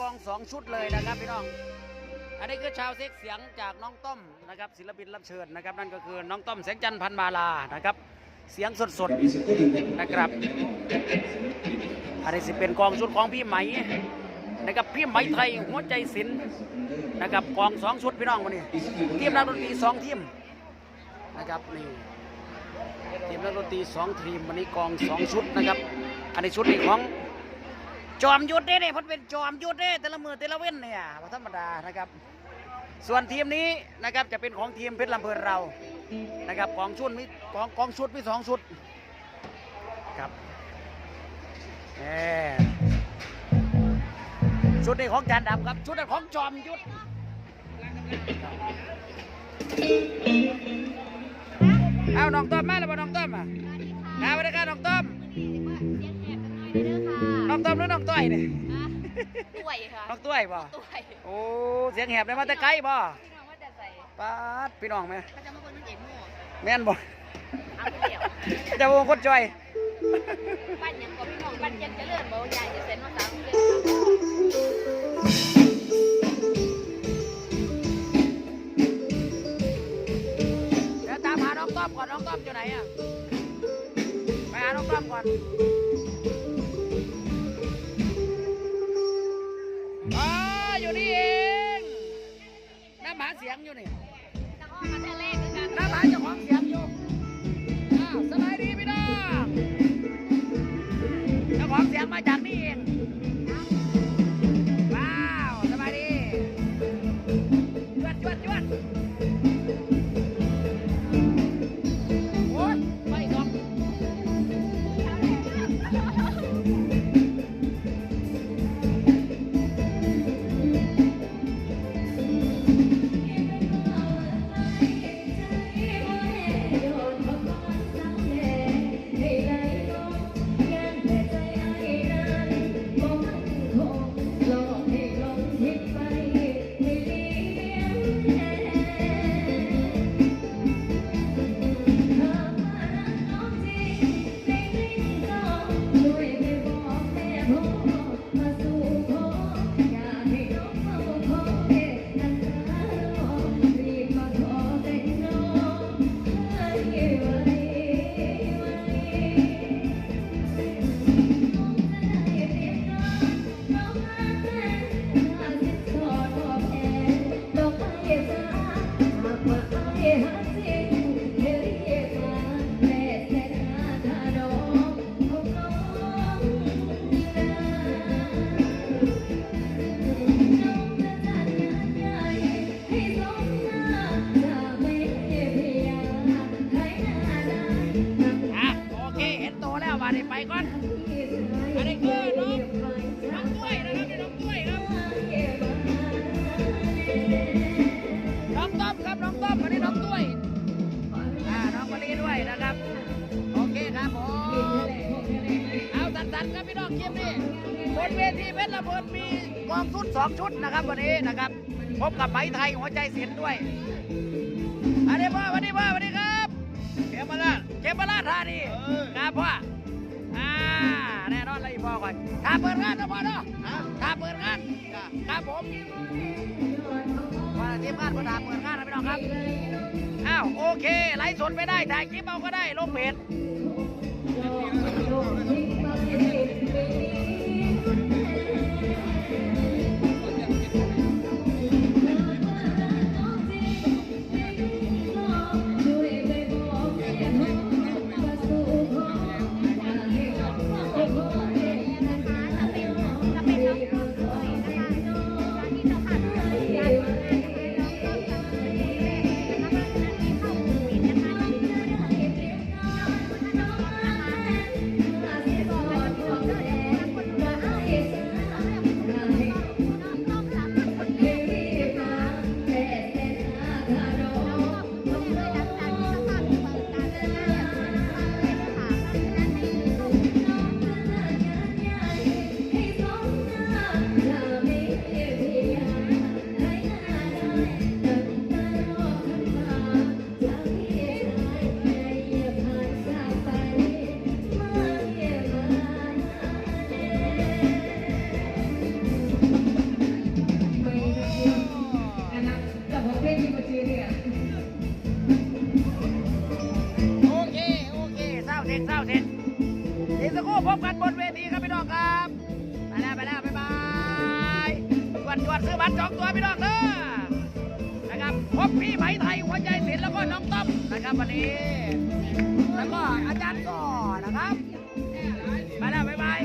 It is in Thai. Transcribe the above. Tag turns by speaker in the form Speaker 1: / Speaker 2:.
Speaker 1: สองชุดเลยนะครับพี่น้อง อันนี้คือชาวเซ็กเสียงจากน้องต้อมนะครับศิลปินรับเชิญนะครับ นั่นก็คือน้องต้อมแสงจันทร์พันมาลานะครับ เสียงสดๆนะครับ อันนี้สิเป็นกองชุดของพี่ไหมนะครับพี่ไหมไทยหัวใจศิลป์นะครับกองสองชุดพี่น้องวันนี้ทีมนักดนตรีสองทีมนะครับนี่ทีมนักดนตรีสองทีมวันนี้กองสองชุดนะครับ อันนี้ชุดนี้ของ จอมยุทธเด้เนี่ยเพันเป็นจอมยุทธเด้แต่ละมือแต่ละเว้นเนี่ยบ่ธรรมดานะครับ ส่วนทีมนี้นะครับจะเป็นของทีมเพชรลำเพลินเรานะครับกองชุดมีกองกองชุดมีสองชุดครับแหม่ชุดนี้ของจานดำครับชุดนี้ของจอมยุทธเอาน้องต้อมมาแล้วบ่น้องต้อมอะนะสวัสดีครับน้องต้ อมน้องต้อมหรือน้องต้อยเนี่ย
Speaker 2: ต้วยค่ะ
Speaker 1: น้องต้อยบ่
Speaker 2: ต้วย
Speaker 1: โอ้เสียงแหบได้มาแต่ไกลบ่
Speaker 2: พี่น้องว่าจะใส่
Speaker 1: ป๊าดพี่น้องไหม
Speaker 2: เขาจะมาคนมันเอกโม่
Speaker 1: แม่นบ่
Speaker 2: เอาไปเดี่ยว
Speaker 1: จะวงคนจอย
Speaker 2: ปั้นยังก็พี่น้องปั้นยังเจะเลื่อนบ่ใหญ่จะเซ็นมาสามเดือน
Speaker 1: เดี๋ยวตามหาน้องต้อมก่อนน้องต้อมอยู่ไหนอะไปหาน้องต้อมก่อน อยู่นี่เองน้ำหาเสียงอยู่นี่
Speaker 2: จะอ้อมมาแต่แรกด้วยกัน
Speaker 1: น้ำหาเจ้าของเสียงอยู่อ้าวสบายดีพี่น้องเจ้าของเสียงมาจากนี่เอง ไปก่อนอันนี้คือน้องน้องต้วยนะครับน้องต้วยครับน้องต้อมครับน้องต้อมอันนี้น้องต้วยอ่าน้องคนนี้ด้วยนะครับโอเคครับผมเอาตัดๆครับพี่น้องเกมนี้บนเวทีเพชรละเพลินมีกองชุดสองชุดนะครับวันนี้นะครับพบกับไหมไทยหัวใจศิลป์ด้วยอันนี้พ่อวันนี้พ่อวันนี้ครับเขมราชเขมราชธานีครับพ่อ พ่อก่อนถ้าเปิดงานนะพ่อเนาะถ้าเปิดงานครับผมว่าทีมงานก็ถามเปิดงานนะพี่น้องครับอ้าวโอเคไลฟ์สดไม่ได้ถ่ายคลิปเอาก็ได้ลงเพจ
Speaker 3: โอเค โอเคเศร้าเสร็จเศร้าเสร็จเดี๋ยวสักครู่พบกันบนเวทีครับพี่น้องครับ ไปแล้วไปแล้วบ๊ายบายด่วนด่วนซื้อบัตรจองตัวพี่น้องเด้ะนะครับพบพี่ไหมไทยหัวใจศิลแล้วก็น้องต้อมนะครับวันนี้ แล้วก็อาจารย์ก่อนะครับ ไปแล้วบ๊ายบาย